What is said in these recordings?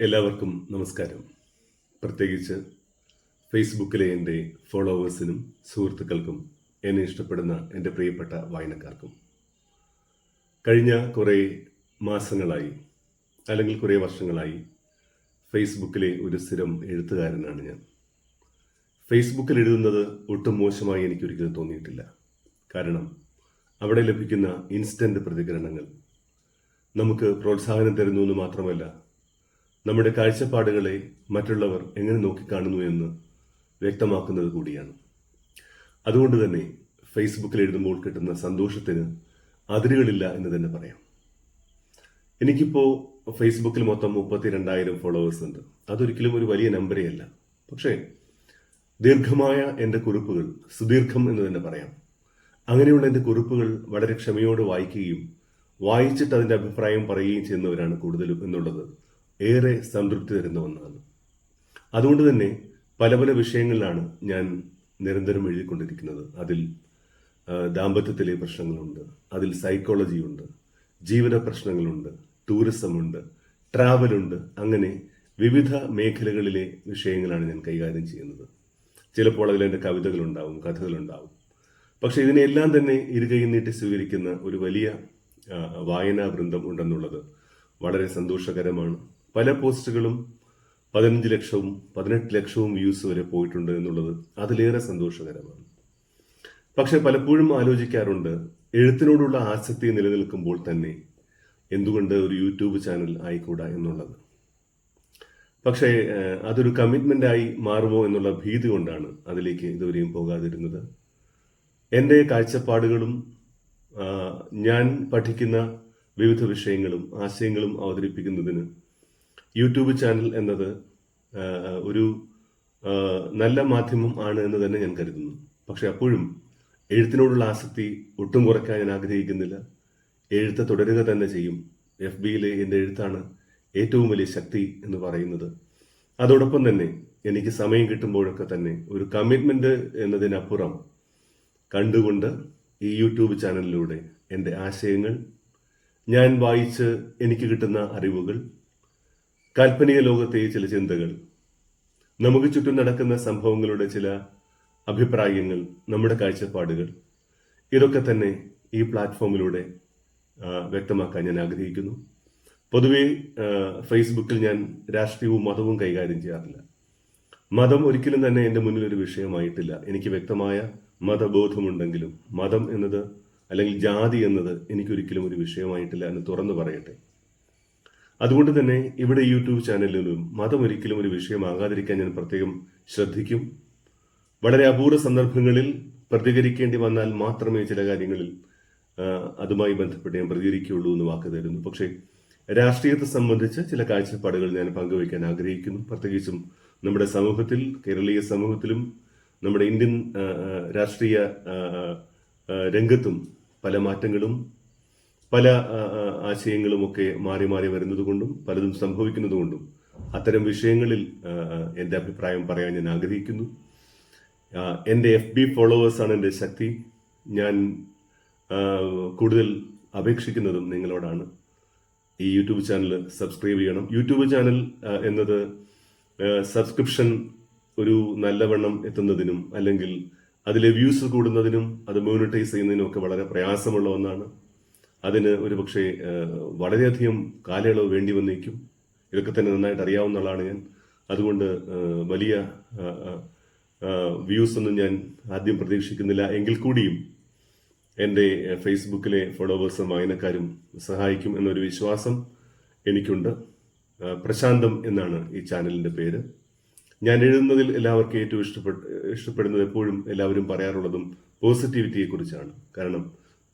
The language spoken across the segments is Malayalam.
എല്ലാവർക്കും നമസ്കാരം. പ്രത്യേകിച്ച് ഫേസ്ബുക്കിലെ എന്റെ ഫോളോവേഴ്സിനും സുഹൃത്തുക്കൾക്കും എന്നെ ഇഷ്ടപ്പെടുന്ന എന്റെ പ്രിയപ്പെട്ട വായനക്കാർക്കും. കഴിഞ്ഞ കുറേ മാസങ്ങളായി അല്ലെങ്കിൽ കുറേ വർഷങ്ങളായി ഫേസ്ബുക്കിലെ ഒരു സ്ഥിരം എഴുത്തുകാരനാണ് ഞാൻ. ഫേസ്ബുക്കിൽ എഴുതുന്നത് ഒട്ടും മോശമായി എനിക്കൊരിക്കലും തോന്നിയിട്ടില്ല. കാരണം അവിടെ ലഭിക്കുന്ന ഇൻസ്റ്റന്റ് പ്രതികരണങ്ങൾ നമുക്ക് പ്രോത്സാഹനം തരുന്നു എന്ന് മാത്രമല്ല നമ്മുടെ കാഴ്ചപ്പാടുകളെ മറ്റുള്ളവർ എങ്ങനെ നോക്കിക്കാണുന്നു എന്ന് വ്യക്തമാക്കുന്നത് കൂടിയാണ്. അതുകൊണ്ട് തന്നെ ഫേസ്ബുക്കിൽ എഴുതുമ്പോൾ കിട്ടുന്ന സന്തോഷത്തിന് അതിരുകളില്ല എന്ന് തന്നെ പറയാം. എനിക്കിപ്പോൾ ഫേസ്ബുക്കിൽ മൊത്തം മുപ്പത്തി രണ്ടായിരം ഫോളോവേഴ്സ് ഉണ്ട്. അതൊരിക്കലും ഒരു വലിയ നമ്പറേ അല്ല പക്ഷേ ദീർഘമായ എന്റെ കുറിപ്പുകൾ സുദീർഘം എന്ന് തന്നെ പറയാം. അങ്ങനെയുള്ള എന്റെ കുറിപ്പുകൾ വളരെ ക്ഷമയോടെ വായിക്കുകയും വായിച്ചിട്ട് അതിന്റെ അഭിപ്രായം പറയുകയും ചെയ്യുന്നവരാണ് കൂടുതലും എന്നുള്ളത് ഏറെ സംതൃപ്തി തരുന്ന ഒന്നാണ്. അതുകൊണ്ട് തന്നെ പല പല വിഷയങ്ങളിലാണ് ഞാൻ നിരന്തരം എഴുതിക്കൊണ്ടിരിക്കുന്നത്. അതിൽ ദാമ്പത്യത്തിലെ പ്രശ്നങ്ങളുണ്ട് അതിൽ സൈക്കോളജിയുണ്ട് ജീവിത പ്രശ്നങ്ങളുണ്ട് ടൂറിസമുണ്ട് ട്രാവലുണ്ട് അങ്ങനെ വിവിധ മേഖലകളിലെ വിഷയങ്ങളാണ് ഞാൻ കൈകാര്യം ചെയ്യുന്നത്. ചിലപ്പോൾ അതിൽ എന്റെ കവിതകളുണ്ടാവും കഥകളുണ്ടാവും. പക്ഷെ ഇതിനെല്ലാം തന്നെ ഇരുകൈ നീട്ടി സ്വീകരിക്കുന്ന ഒരു വലിയ വായനാ വൃന്ദം ഉണ്ടെന്നുള്ളത് വളരെ സന്തോഷകരമാണ്. പല പോസ്റ്റുകളും പതിനഞ്ച് ലക്ഷവും പതിനെട്ട് ലക്ഷവും വ്യൂസ് വരെ പോയിട്ടുണ്ട് എന്നുള്ളത് അതിലേറെ സന്തോഷകരമാണ്. പക്ഷെ പലപ്പോഴും ആലോചിക്കാറുണ്ട് എഴുത്തിനോടുള്ള ആസക്തി നിലനിൽക്കുമ്പോൾ തന്നെ എന്തുകൊണ്ട് ഒരു യൂട്യൂബ് ചാനൽ ആയിക്കൂടാ എന്നുള്ളത്. പക്ഷേ അതൊരു കമ്മിറ്റ്മെന്റ് ആയി മാറുമോ എന്നുള്ള ഭീതി കൊണ്ടാണ് അതിലേക്ക് ഇതുവരെയും പോകാതിരുന്നത്. എന്റെ കാഴ്ചപ്പാടുകളും ഞാൻ പഠിക്കുന്ന വിവിധ വിഷയങ്ങളും ആശയങ്ങളും അവതരിപ്പിക്കുന്നതിന് യൂട്യൂബ് ചാനൽ എന്നത് ഒരു നല്ല മാധ്യമം ആണ് എന്ന് തന്നെ ഞാൻ കരുതുന്നു. പക്ഷെ അപ്പോഴും എഴുത്തിനോടുള്ള ആസക്തി ഒട്ടും കുറയ്ക്കാൻ ഞാൻ ആഗ്രഹിക്കുന്നില്ല. എഴുത്ത് തുടരുക തന്നെ ചെയ്യും. എഫ് ബിയിലെ എന്റെ എഴുത്താണ് ഏറ്റവും വലിയ ശക്തി എന്ന് പറയുന്നത്. അതോടൊപ്പം തന്നെ എനിക്ക് സമയം കിട്ടുമ്പോഴൊക്കെ തന്നെ ഒരു കമ്മിറ്റ്മെന്റ് എന്നതിനപ്പുറം കണ്ടുകൊണ്ട് ഈ യൂട്യൂബ് ചാനലിലൂടെ എന്റെ ആശയങ്ങൾ ഞാൻ വായിച്ച് എനിക്ക് കിട്ടുന്ന അറിവുകൾ കാൽപ്പനിക ലോകത്തെ ചില ചിന്തകൾ. നമുക്ക് ചുറ്റും നടക്കുന്ന സംഭവങ്ങളുടെ ചില അഭിപ്രായങ്ങൾ നമ്മുടെ കാഴ്ചപ്പാടുകൾ. ഇതൊക്കെ തന്നെ ഈ പ്ലാറ്റ്ഫോമിലൂടെ വ്യക്തമാക്കാൻ ഞാൻ ആഗ്രഹിക്കുന്നു. പൊതുവെ ഫേസ്ബുക്കിൽ ഞാൻ രാഷ്ട്രീയവും മതവും കൈകാര്യം ചെയ്യാറില്ല. മതം ഒരിക്കലും തന്നെ എന്റെ മുന്നിൽ ഒരു വിഷയമായിട്ടില്ല. എനിക്ക് വ്യക്തമായ മതബോധമുണ്ടെങ്കിലും മതം എന്നത് അല്ലെങ്കിൽ ജാതി എന്നത് എനിക്കൊരിക്കലും ഒരു വിഷയമായിട്ടില്ല എന്ന് തുറന്നു പറയട്ടെ. അതുകൊണ്ട് തന്നെ ഇവിടെ യൂട്യൂബ് ചാനലിലും മതം ഒരിക്കലും ഒരു വിഷയമാകാതിരിക്കാൻ ഞാൻ പ്രത്യേകം ശ്രദ്ധിക്കും. വളരെ അപൂർവ സന്ദർഭങ്ങളിൽ പ്രതികരിക്കേണ്ടി വന്നാൽ മാത്രമേ ചില കാര്യങ്ങളിൽ അതുമായി ബന്ധപ്പെട്ട് ഞാൻ പ്രതികരിക്കുകയുള്ളൂ എന്ന് വാക്ക് തരുന്നു. പക്ഷേ രാഷ്ട്രീയത്തെ സംബന്ധിച്ച് ചില കാഴ്ചപ്പാടുകൾ ഞാൻ പങ്കുവയ്ക്കാൻ ആഗ്രഹിക്കുന്നു. പ്രത്യേകിച്ചും നമ്മുടെ സമൂഹത്തിൽ കേരളീയ സമൂഹത്തിലും നമ്മുടെ ഇന്ത്യൻ രാഷ്ട്രീയ രംഗത്തും പല മാറ്റങ്ങളും പല ആശയങ്ങളുമൊക്കെ മാറി മാറി വരുന്നതുകൊണ്ടും പലതും സംഭവിക്കുന്നതുകൊണ്ടും അത്തരം വിഷയങ്ങളിൽ എന്റെ അഭിപ്രായം പറയാൻ ഞാൻ ആഗ്രഹിക്കുന്നു. എന്റെ എഫ് ബി ഫോളോവേഴ്സാണ് എന്റെ ശക്തി. ഞാൻ കൂടുതൽ അപേക്ഷിക്കുന്നതും നിങ്ങളോടാണ്. ഈ യൂട്യൂബ് ചാനൽ സബ്സ്ക്രൈബ് ചെയ്യണം. യൂട്യൂബ് ചാനൽ എന്നത് സബ്സ്ക്രിപ്ഷൻ ഒരു നല്ലവണ്ണം എത്തുന്നതിനും അല്ലെങ്കിൽ അതിലെ വ്യൂസ് കൂടുന്നതിനും അത് മോണിറ്റൈസ് ചെയ്യുന്നതിനും ഒക്കെ വളരെ പ്രയാസമുള്ള ഒന്നാണ്. അതിന് ഒരു പക്ഷേ വളരെയധികം കാലയളവ് വേണ്ടി വന്നേക്കും ഇതൊക്കെ തന്നെ നന്നായിട്ട് അറിയാവുന്ന ആളാണ് ഞാൻ. അതുകൊണ്ട് വലിയ വ്യൂസ് ഒന്നും ഞാൻ ആദ്യം പ്രതീക്ഷിക്കുന്നില്ല. എങ്കിൽ കൂടിയും എന്റെ ഫേസ്ബുക്കിലെ ഫോളോവേഴ്സും വായനക്കാരും സഹായിക്കും എന്നൊരു വിശ്വാസം എനിക്കുണ്ട്. പ്രശാന്തം എന്നാണ് ഈ ചാനലിന്റെ പേര്. ഞാൻ എഴുതുന്നതിൽ എല്ലാവർക്കും ഏറ്റവും ഇഷ്ടപ്പെട്ട ഇഷ്ടപ്പെടുന്നത് എപ്പോഴും എല്ലാവരും പറയാറുള്ളതും പോസിറ്റിവിറ്റിയെക്കുറിച്ചാണ്. കാരണം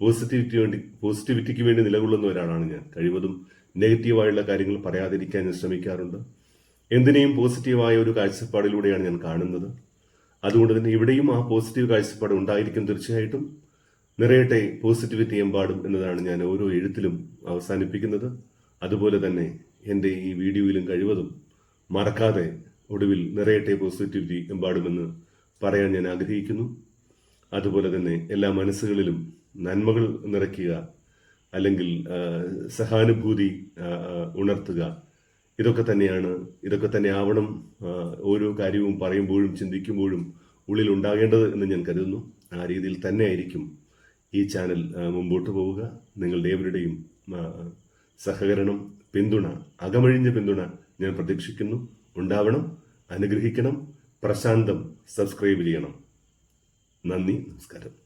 പോസിറ്റിവിറ്റി വേണ്ടി പോസിറ്റിവിറ്റിക്ക് വേണ്ടി നിലകൊള്ളുന്ന ഒരാളാണ് ഞാൻ. കഴിവതും നെഗറ്റീവായുള്ള കാര്യങ്ങൾ പറയാതിരിക്കാൻ ഞാൻ ശ്രമിക്കാറുണ്ട്. എന്തിനേയും പോസിറ്റീവായ ഒരു കാഴ്ചപ്പാടിലൂടെയാണ് ഞാൻ കാണുന്നത്. അതുകൊണ്ട് തന്നെ ഇവിടെയും ആ പോസിറ്റീവ് കാഴ്ചപ്പാട് ഉണ്ടായിരിക്കും തീർച്ചയായിട്ടും. നിറയട്ടെ പോസിറ്റിവിറ്റി എമ്പാടും എന്നതാണ് ഞാൻ ഓരോ എഴുത്തിലും അവസാനിപ്പിക്കുന്നത്. അതുപോലെ തന്നെ എന്റെ ഈ വീഡിയോയിലും കഴിവതും മറക്കാതെ ഒടുവിൽ നിറയട്ടെ പോസിറ്റിവിറ്റി എമ്പാടുമെന്ന് പറയാൻ ഞാൻ ആഗ്രഹിക്കുന്നു. അതുപോലെ തന്നെ എല്ലാ മനസ്സുകളിലും നന്മകൾ നിറയ്ക്കുക അല്ലെങ്കിൽ സഹാനുഭൂതി ഉണർത്തുക. ഇതൊക്കെ തന്നെയാണ് ഇതൊക്കെ തന്നെ ആവണം ഓരോ കാര്യവും പറയുമ്പോഴും ചിന്തിക്കുമ്പോഴും ഉള്ളിൽ ഉണ്ടാകേണ്ടത് എന്ന് ഞാൻ കരുതുന്നു. ആ രീതിയിൽ തന്നെ ആയിരിക്കും ഈ ചാനൽ മുമ്പോട്ട് പോവുക. നിങ്ങളുടെ ഏവരുടെയും സഹകരണം പിന്തുണ അകമഴിഞ്ഞ പിന്തുണ ഞാൻ പ്രതീക്ഷിക്കുന്നു. ഉണ്ടാവണം അനുഗ്രഹിക്കണം പ്രശാന്തം സബ്സ്ക്രൈബ് ചെയ്യണം. നന്ദി നമസ്കാരം.